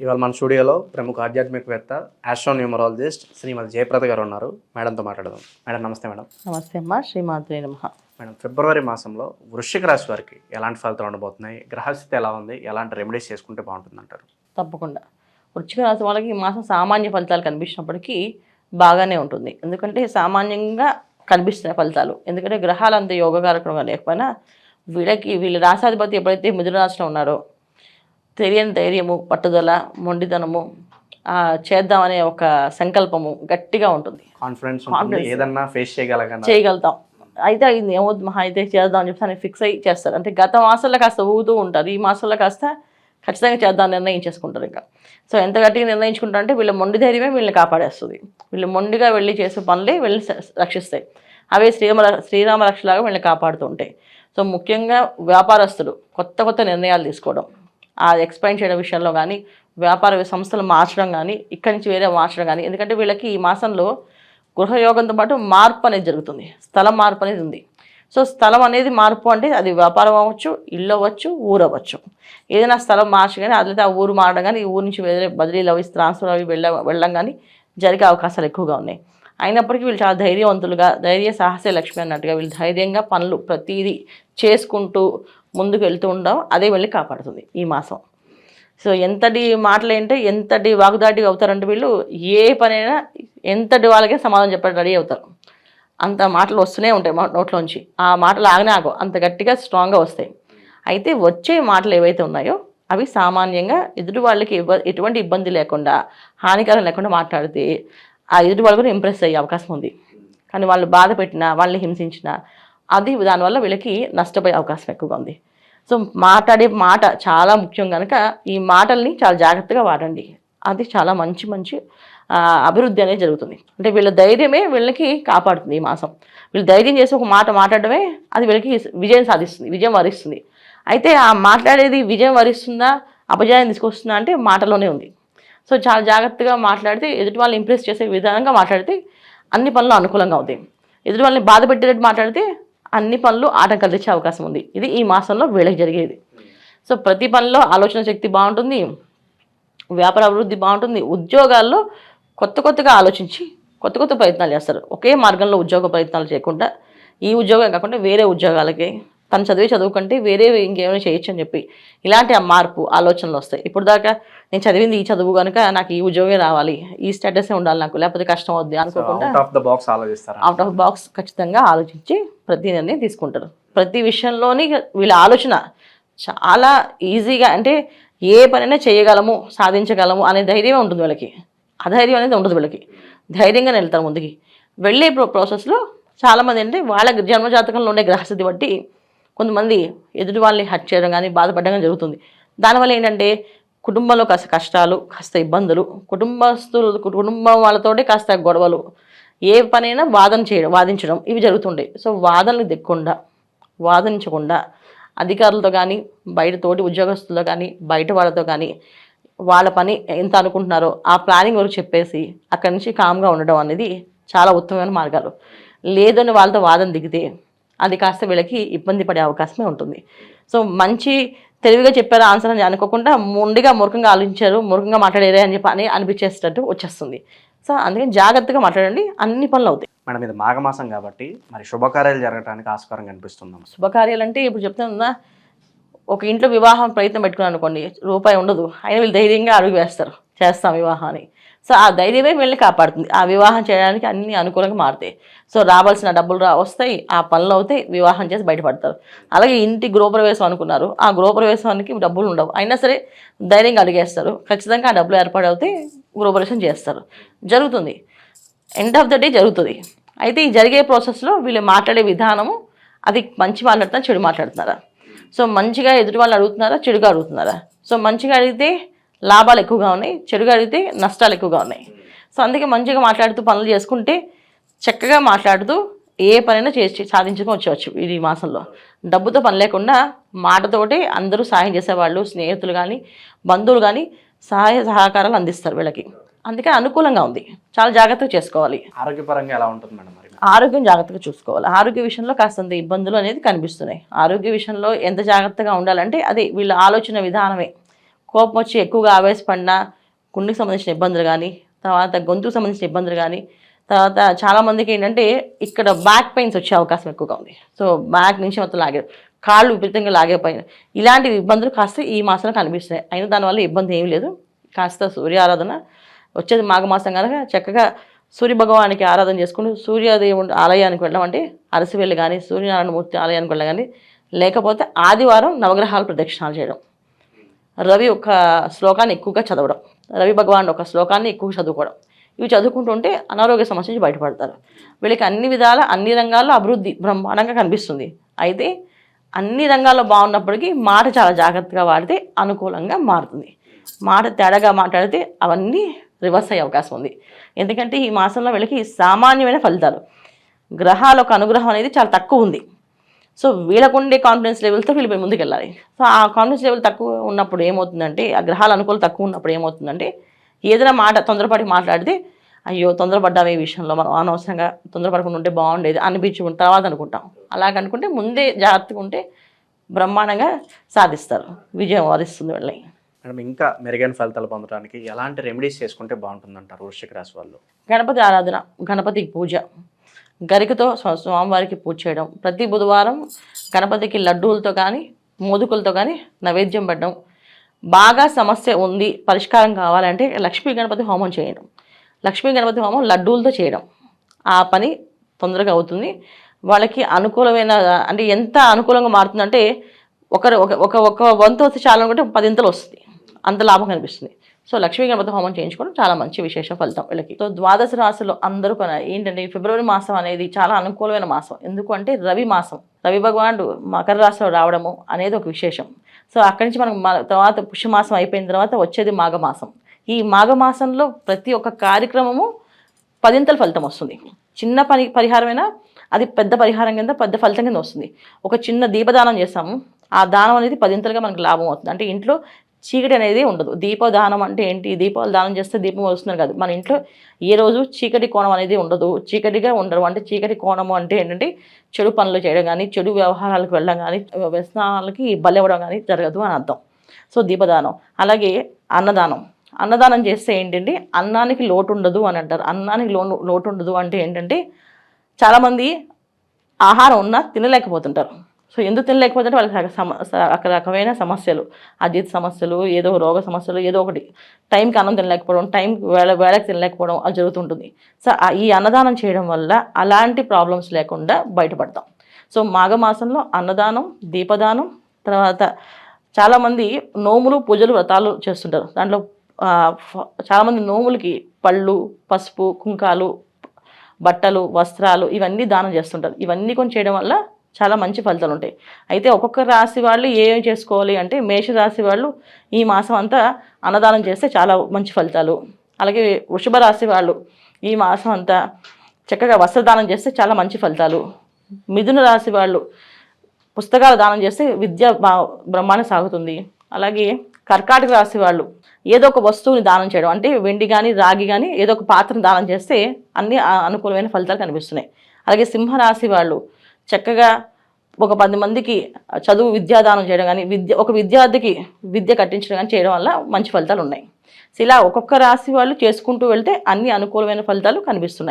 ఇవాళ మన స్టూడియోలో ప్రముఖ ఆధ్యాత్మికవేత్త ఆస్ట్రోన్యూమరాలజిస్ట్ శ్రీమతి జయప్రద గారు ఉన్నారు. మేడంతో మాట్లాడదాం. మేడం నమస్తే మేడం. నమస్తే అమ్మా. శ్రీమాత్రి నమ. మేడం ఫిబ్రవరి మాసంలో వృశ్చిక రాశి వారికి ఎలాంటి ఫలితాలు ఉండబోతున్నాయి? గ్రహస్థితి ఎలా ఉంది? ఎలాంటి రెమెడీస్ చేసుకుంటే బాగుంటుంది అంటారు? తప్పకుండా. వృచ్చిక రాశి వాళ్ళకి ఈ మాసం సామాన్య ఫలితాలు కనిపించినప్పటికీ బాగానే ఉంటుంది. ఎందుకంటే సామాన్యంగా కనిపిస్తున్న ఫలితాలు. ఎందుకంటే గ్రహాలు అంత యోగకారకంగా లేకపోయినా వీళ్ళకి వీళ్ళ రాశాధిపతి ఎప్పుడైతే మిథున రాశిలో ఉన్నారో తెలియని ధైర్యము పట్టుదల మొండితనము చేద్దామనే ఒక సంకల్పము గట్టిగా ఉంటుంది. కాన్ఫిడెన్స్. ఏదన్నా ఫేస్ చేయగలుగుతాం. అయితే ఇది ఏమవుతుంది మహా అయితే చేద్దాం అని చెప్పి ఫిక్స్ అయ్యి చేస్తారు. అంటే గత మాసంలో కాస్త ఊగుతూ ఉంటారు ఈ మాసంలో కాస్త ఖచ్చితంగా చేద్దాం నిర్ణయించేసుకుంటారు ఇంకా. సో ఎంత గట్టిగా నిర్ణయించుకుంటారు అంటే వీళ్ళ మొండి ధైర్యమే వీళ్ళని కాపాడేస్తుంది. వీళ్ళు మొండిగా వెళ్ళి చేసే పనులే వీళ్ళని రక్షిస్తాయి. అవే శ్రీరామ శ్రీరామ రక్షలాగా వీళ్ళని కాపాడుతూ ఉంటాయి. సో ముఖ్యంగా వ్యాపారస్తులు కొత్త కొత్త నిర్ణయాలు తీసుకోవడం. ఎక్స్పాండ్ చేయడం విషయంలో కానీ వ్యాపార సంస్థలు మార్చడం కానీ ఇక్కడి నుంచి వేరే మార్చడం కానీ ఎందుకంటే వీళ్ళకి ఈ మాసంలో గృహయోగంతో పాటు మార్పు అనేది జరుగుతుంది. స్థలం మార్పు అనేది ఉంది. సో స్థలం అనేది మార్పు అంటే అది వ్యాపారం అవ్వచ్చు ఇల్లు అవ్వచ్చు ఊరు అవ్వచ్చు. ఏదైనా స్థలం మార్చి కానీ అదైతే ఆ ఊరు మారడం కానీ ఈ ఊరు నుంచి వేరే బదిలీలు అవి ట్రాన్స్ఫర్ అవి వెళ్ళ వెళ్ళడం కానీ జరిగే అవకాశాలు ఎక్కువగా ఉన్నాయి. అయినప్పటికీ వీళ్ళు చాలా ధైర్యవంతులుగా ధైర్య సాహస లక్ష్మి అన్నట్టుగా వీళ్ళు ధైర్యంగా పనులు ప్రతిదీ చేసుకుంటూ ముందుకు వెళ్తూ ఉండడం అదే వెళ్ళి కాపాడుతుంది ఈ మాసం. సో ఎంతటి మాటలు ఏంటంటే ఎంతటి వాగ్దాటి అవుతారంటే వీళ్ళు ఏ పనైనా ఎంతటి వాళ్ళకే సమాధానం చెప్పడం రెడీ అవుతారు. అంత మాటలు వస్తూనే ఉంటాయి మా నోట్లోంచి. ఆ మాటలు ఆగనే ఆగో అంత గట్టిగా స్ట్రాంగ్గా వస్తాయి. అయితే వచ్చే మాటలు ఏవైతే ఉన్నాయో అవి సామాన్యంగా ఎదుటి వాళ్ళకి ఎటువంటి ఇబ్బంది లేకుండా హానికరం లేకుండా మాట్లాడితే ఆ ఎదుటి వాళ్ళు కూడా ఇంప్రెస్ అయ్యే అవకాశం ఉంది. కానీ వాళ్ళు బాధ పెట్టినా వాళ్ళని హింసించినా అది దానివల్ల వీళ్ళకి నష్టపోయే అవకాశం ఎక్కువగా ఉంది. సో మాట్లాడే మాట చాలా ముఖ్యం కనుక ఈ మాటల్ని చాలా జాగ్రత్తగా వాడండి. అది చాలా మంచి మంచి అభివృద్ధి అనేది జరుగుతుంది. అంటే వీళ్ళ ధైర్యమే వీళ్ళకి కాపాడుతుంది ఈ మాసం. వీళ్ళు ధైర్యం చేసి ఒక మాట మాట్లాడమే అది వీళ్ళకి విజయం సాధిస్తుంది విజయం వరిస్తుంది. అయితే ఆ మాట్లాడేది విజయం వరిస్తుందా అపజయం తీసుకొస్తుందా అంటే మాటలోనే ఉంది. సో చాలా జాగ్రత్తగా మాట్లాడితే ఎదుటి వాళ్ళని ఇంప్రెస్ చేసే విధానంగా మాట్లాడితే అన్ని పనులు అనుకూలంగా అవుతాయి. ఎదుటి వాళ్ళని బాధ పెట్టేటట్టు మాట్లాడితే అన్ని పనులు ఆటంకాలు తెచ్చే అవకాశం ఉంది. ఇది ఈ మాసంలో వీళ్ళకి జరిగేది. సో ప్రతి పనిలో ఆలోచన శక్తి బాగుంటుంది వ్యాపార అభివృద్ధి బాగుంటుంది. ఉద్యోగాల్లో కొత్త కొత్తగా ఆలోచించి కొత్త కొత్త ప్రయత్నాలు చేస్తారు. ఒకే మార్గంలో ఉద్యోగ ప్రయత్నాలు చేయకుండా ఈ ఉద్యోగం కాకుండా వేరే ఉద్యోగాలకి తను చదివే చదువు కంటే వేరే ఇంకేమైనా చేయొచ్చు అని చెప్పి ఇలాంటి ఆ మార్పు ఆలోచనలు వస్తాయి. ఇప్పుడు దాకా నేను చదివింది ఈ చదువు కనుక నాకు ఈ ఉద్యోగమే రావాలి ఈ స్టేటసే ఉండాలి నాకు లేకపోతే కష్టం అవుద్ది అనుకోకుండా అవుట్ ఆఫ్ ద బాక్స్ ఆలోచిస్తారా? అవుట్ ఆఫ్ బాక్స్ ఖచ్చితంగా ఆలోచించి ప్రతి నిర్ణయం తీసుకుంటారు. ప్రతి విషయంలోని వీళ్ళ ఆలోచన చాలా ఈజీగా అంటే ఏ పనైనా చేయగలము సాధించగలము అనే ధైర్యమే ఉంటుంది వీళ్ళకి. అధైర్యం అనేది ఉండదు వీళ్ళకి. ధైర్యంగానే వెళ్తారు ముందుకి. వెళ్ళే ప్రో ప్రాసెస్లో చాలామంది అంటే వాళ్ళ జన్మజాతకంలో ఉండే గ్రహస్థితి బట్టి కొంతమంది ఎదుటి వాళ్ళని హట్ చేయడం కానీ బాధపడడం కానీ జరుగుతుంది. దానివల్ల ఏంటంటే కుటుంబంలో కాస్త కష్టాలు కాస్త ఇబ్బందులు కుటుంబస్తులు కుటుంబం వాళ్ళతోటి కాస్త గొడవలు ఏ పనైనా వాదన చేయడం వాదించడం ఇవి జరుగుతుంటాయి. సో వాదనలు దిక్కుండా వాదించకుండా అధికారులతో కానీ బయట తోటి ఉద్యోగస్తులతో కానీ బయట వాళ్ళతో కానీ వాళ్ళ పని ఎంత అనుకుంటున్నారో ఆ ప్లానింగ్ వరకు చెప్పేసి అక్కడి నుంచి కామ్గా ఉండడం అనేది చాలా ఉత్తమమైన మార్గాలు. లేదని వాళ్ళతో వాదన దిగితే అది కాస్త వీళ్ళకి ఇబ్బంది పడే అవకాశమే ఉంటుంది. సో మంచి తెలివిగా చెప్పారు ఆన్సర్ అని అనుకోకుండా మొండిగా మూర్ఖంగా ఆలోచించారు మూర్ఖంగా మాట్లాడారే అని చెప్పి అని అనిపించేసేటట్టు వచ్చేస్తుంది. సో అందుకని జాగ్రత్తగా మాట్లాడండి అన్ని పనులు అవుతాయి. మేడం ఇది మాఘమాసం కాబట్టి మరి శుభకార్యాలు జరగడానికి ఆస్కారం కనిపిస్తుందాం శుభకార్యాలు అంటే ఇప్పుడు చెప్తున్నా ఒక ఇంట్లో వివాహం ప్రయత్నం పెట్టుకున్నాను అనుకోండి రూపాయి ఉండదు. అయినా వీళ్ళు ధైర్యంగా అడుగు వేస్తారు చేస్తాం వివాహాన్ని. సో ఆ ధైర్యమే వీళ్ళని కాపాడుతుంది. ఆ వివాహం చేయడానికి అన్ని అనుకూలంగా మారుతాయి. సో రావాల్సిన డబ్బులు రా వస్తాయి ఆ పనులు అవుతాయి వివాహం చేసి బయటపడతారు. అలాగే ఇంటి గృహప్రవేశం అనుకున్నారు. ఆ గృహప్రవేశానికి డబ్బులు ఉండవు. అయినా సరే ధైర్యంగా అడిగేస్తారు. ఖచ్చితంగా ఆ డబ్బులు ఏర్పాటవుతాయి గృహప్రవేశం చేస్తారు. జరుగుతుంది. ఎండ్ ఆఫ్ ద డే జరుగుతుంది. అయితే ఈ జరిగే ప్రాసెస్లో వీళ్ళు మాట్లాడే విధానము అది మంచి మాట్లాడుతున్నా చెడు మాట్లాడుతున్నారా? సో మంచిగా ఎదుటి వాళ్ళు అడుగుతున్నారా చెడుగా అడుగుతున్నారా? సో మంచిగా అడిగితే లాభాలు ఎక్కువగా ఉన్నాయి చెడుగా అడిగితే నష్టాలు ఎక్కువగా ఉన్నాయి. సో అందుకే మంచిగా మాట్లాడుతూ పనులు చేసుకుంటే చక్కగా మాట్లాడుతూ ఏ పనైనా చేసి సాధించుకొని వచ్చేవచ్చు ఇది ఈ మాసంలో. డబ్బుతో పని లేకుండా మాటతోటి అందరూ సహాయం చేసేవాళ్ళు స్నేహితులు కానీ బంధువులు కానీ సహాయ సహకారాలు అందిస్తారు వీళ్ళకి. అందుకే అనుకూలంగా ఉంది. చాలా జాగ్రత్తగా చేసుకోవాలి. ఆరోగ్యపరంగా ఎలా ఉంటుంది మేడం మరి? ఆరోగ్యం జాగ్రత్తగా చూసుకోవాలి. ఆరోగ్య విషయంలో కాస్తంత ఇబ్బందులు అనేది కనిపిస్తున్నాయి. ఆరోగ్య విషయంలో ఎంత జాగ్రత్తగా ఉండాలంటే అది వీళ్ళ ఆలోచన విధానమే. కోపం వచ్చి ఎక్కువగా ఆవేశపడినా గుండెకి సంబంధించిన ఇబ్బందులు కానీ తర్వాత గొంతుకు సంబంధించిన ఇబ్బందులు కానీ తర్వాత చాలామందికి ఏంటంటే ఇక్కడ బ్యాక్ పెయిన్స్ వచ్చే అవకాశం ఎక్కువగా ఉంది. సో బ్యాక్ నుంచి మొత్తం లాగే కాళ్ళు విపరీతంగా లాగేపోయినాయి. ఇలాంటి ఇబ్బందులు కాస్త ఈ మాసంలో కనిపిస్తున్నాయి. అయినా దానివల్ల ఇబ్బంది ఏం లేదు. కాస్త సూర్య ఆరాధన వచ్చేది మాఘమాసం కనుక చక్కగా సూర్య భగవానికి ఆరాధన చేసుకుంటూ సూర్యదేవుడి ఆలయానికి వెళ్ళడం అంటే అరసివెల్లి కానీ సూర్యనారాయణమూర్తి ఆలయానికి వెళ్ళడం కానీ లేకపోతే ఆదివారం నవగ్రహాలు ప్రదక్షిణాలు చేయడం. రవి ఒక శ్లోకాన్ని ఎక్కువగా చదవడం. రవి భగవాన్ ఒక శ్లోకాన్ని ఎక్కువగా చదువుకోవడం. ఇవి చదువుకుంటుంటే అనారోగ్య సమస్య నుంచి బయటపడతారు. వీళ్ళకి అన్ని విధాల అన్ని రంగాల్లో అభివృద్ధి బ్రహ్మాండంగా కనిపిస్తుంది. అయితే అన్ని రంగాల్లో బాగున్నప్పటికీ మాట చాలా జాగ్రత్తగా వాడితే అనుకూలంగా మారుతుంది. మాట తేడాగా మాట్లాడితే అవన్నీ రివర్స్ అయ్యే అవకాశం ఉంది. ఎందుకంటే ఈ మాసంలో వీళ్ళకి సామాన్యమైన ఫలితాలు. గ్రహాల ఒక అనుగ్రహం అనేది చాలా తక్కువ ఉంది. సో వీళ్ళకు ఉండే కాన్ఫిడెన్స్ లెవెల్తో వీళ్ళు పోయి ముందుకు వెళ్ళాలి సో ఆ కాన్ఫిడెన్స్ లెవెల్ తక్కువ ఉన్నప్పుడు ఏమవుతుందంటే ఆ గ్రహాల అనుకూలం తక్కువ ఉన్నప్పుడు ఏమవుతుందంటే ఏదైనా మాట తొందరపడి మాట్లాడితే అయ్యో తొందరపడ్డాం ఈ విషయంలో మనం అనవసరంగా తొందరపడకుండా ఉంటే బాగుండేది అనిపించి తర్వాత అనుకుంటాం. అలాగనుకుంటే ముందే జాగ్రత్తగా ఉంటే బ్రహ్మాండంగా సాధిస్తారు. విజయం వరిస్తుంది వీళ్ళని. మేడం ఇంకా మెరుగైన ఫలితాలు పొందడానికి ఎలాంటి రెమెడీస్ చేసుకుంటే బాగుంటుందంటారు వృశ్చిక రాశి వాళ్ళు? గణపతి ఆరాధన గణపతికి పూజ గరికతో స్వామివారికి పూజ చేయడం. ప్రతి బుధవారం గణపతికి లడ్డూలతో కానీ మోదుకులతో కానీ నైవేద్యం పెట్టడం. బాగా సమస్య ఉంది పరిష్కారం కావాలంటే లక్ష్మీ గణపతి హోమం చేయడం. లక్ష్మీ గణపతి హోమం లడ్డూలతో చేయడం. ఆ పని తొందరగా అవుతుంది. వాళ్ళకి అనుకూలమైన అంటే ఎంత అనుకూలంగా మారుతుందంటే ఒకరు ఒక ఒక ఒక వంతు వస్తే చాలనుకుంటే పదింతలు వస్తుంది. అంత లాభం కనిపిస్తుంది. సో లక్ష్మీ గణపతి హోమం చేయించుకోవడం చాలా మంచి విశేష ఫలితం వీళ్ళకి. సో ద్వాదశ రాశిలో అందరూ ఏంటంటే ఫిబ్రవరి మాసం అనేది చాలా అనుకూలమైన మాసం. ఎందుకంటే రవి మాసం. రవి భగవానుడు మకర రాశిలో రావడము అనేది ఒక విశేషం. సో అక్కడి నుంచి మనం మ- తర్వాత పుష్యమాసం అయిపోయిన తర్వాత వచ్చేది మాఘమాసం. ఈ మాఘమాసంలో ప్రతి ఒక్క కార్యక్రమము పదింతల ఫలితం వస్తుంది. చిన్న పని పరిహారమైనా అది పెద్ద పరిహారం కింద పెద్ద ఫలితం కింద వస్తుంది. ఒక చిన్న దీపదానం చేస్తాము. ఆ దానం అనేది పదింతలుగా మనకు లాభం అవుతుంది. అంటే ఇంట్లో చీకటి అనేది ఉండదు. దీపదానం అంటే ఏంటి? దీపాలు దానం చేస్తే దీపం వస్తుంది కాదు. మన ఇంట్లో ఏ రోజు చీకటి కోణం అనేది ఉండదు. చీకటిగా ఉండరు. అంటే చీకటి కోణము అంటే ఏంటంటే చెడు పనులు చేయడం కానీ చెడు వ్యవహారాలకు వెళ్ళడం కానీ వ్యసనాలకి బలివ్వడం కానీ జరగదు అని అర్థం. సో దీపదానం. అలాగే అన్నదానం. అన్నదానం చేస్తే ఏంటంటే అన్నానికి లోటు ఉండదు అని అంటారు. అన్నానికి లో లోటు ఉండదు అంటే ఏంటంటే చాలామంది ఆహారం ఉన్నా తినలేకపోతుంటారు. సో ఎందుకు తినలేకపోతే వాళ్ళకి సమ రకరకమైన సమస్యలు. అజీత్ సమస్యలు ఏదో రోగ సమస్యలు ఏదో ఒకటి. టైంకి అన్నం తినలేకపోవడం టైం వేళ వేళకి తినలేకపోవడం అది జరుగుతుంటుంది. సో ఈ అన్నదానం చేయడం వల్ల అలాంటి ప్రాబ్లమ్స్ లేకుండా బయటపడతాం. సో మాఘమాసంలో అన్నదానం దీపదానం తర్వాత చాలామంది నోములు పూజలు వ్రతాలు చేస్తుంటారు. దాంట్లో చాలామంది నోములకి పళ్ళు పసుపు కుంకాలు బట్టలు వస్త్రాలు ఇవన్నీ దానం చేస్తుంటారు. ఇవన్నీ కొన్ని చేయడం వల్ల చాలా మంచి ఫలితాలు ఉంటాయి. అయితే ఒక్కొక్క రాశి వాళ్ళు ఏం చేసుకోవాలి అంటే మేషరాశి వాళ్ళు ఈ మాసం అంతా అన్నదానం చేస్తే చాలా మంచి ఫలితాలు. అలాగే వృషభ రాశి వాళ్ళు ఈ మాసం అంతా చక్కగా వస్త్రదానం చేస్తే చాలా మంచి ఫలితాలు. మిథున రాశి వాళ్ళు పుస్తకాలు దానం చేస్తే విద్య బ్రహ్మాండ బ్రహ్మాండం సాగుతుంది. అలాగే కర్కాటక రాశి వాళ్ళు ఏదో ఒక వస్తువుని దానం చేయడం అంటే వెండి కానీ రాగి కానీ ఏదో ఒక పాత్రను దానం చేస్తే అన్ని అనుకూలమైన ఫలితాలు కనిపిస్తున్నాయి. అలాగే సింహరాశి వాళ్ళు చక్కగా ఒక పది మందికి చదువు విద్యాదానం చేయడం కానీ విద్య ఒక విద్యార్థికి విద్య కట్టించడం కానీ చేయడం వల్ల మంచి ఫలితాలు ఉన్నాయి. ఇలా ఒక్కొక్క రాశి వాళ్ళు చేసుకుంటూ వెళ్తే అన్ని అనుకూలమైన ఫలితాలు కనిపిస్తున్నాయి.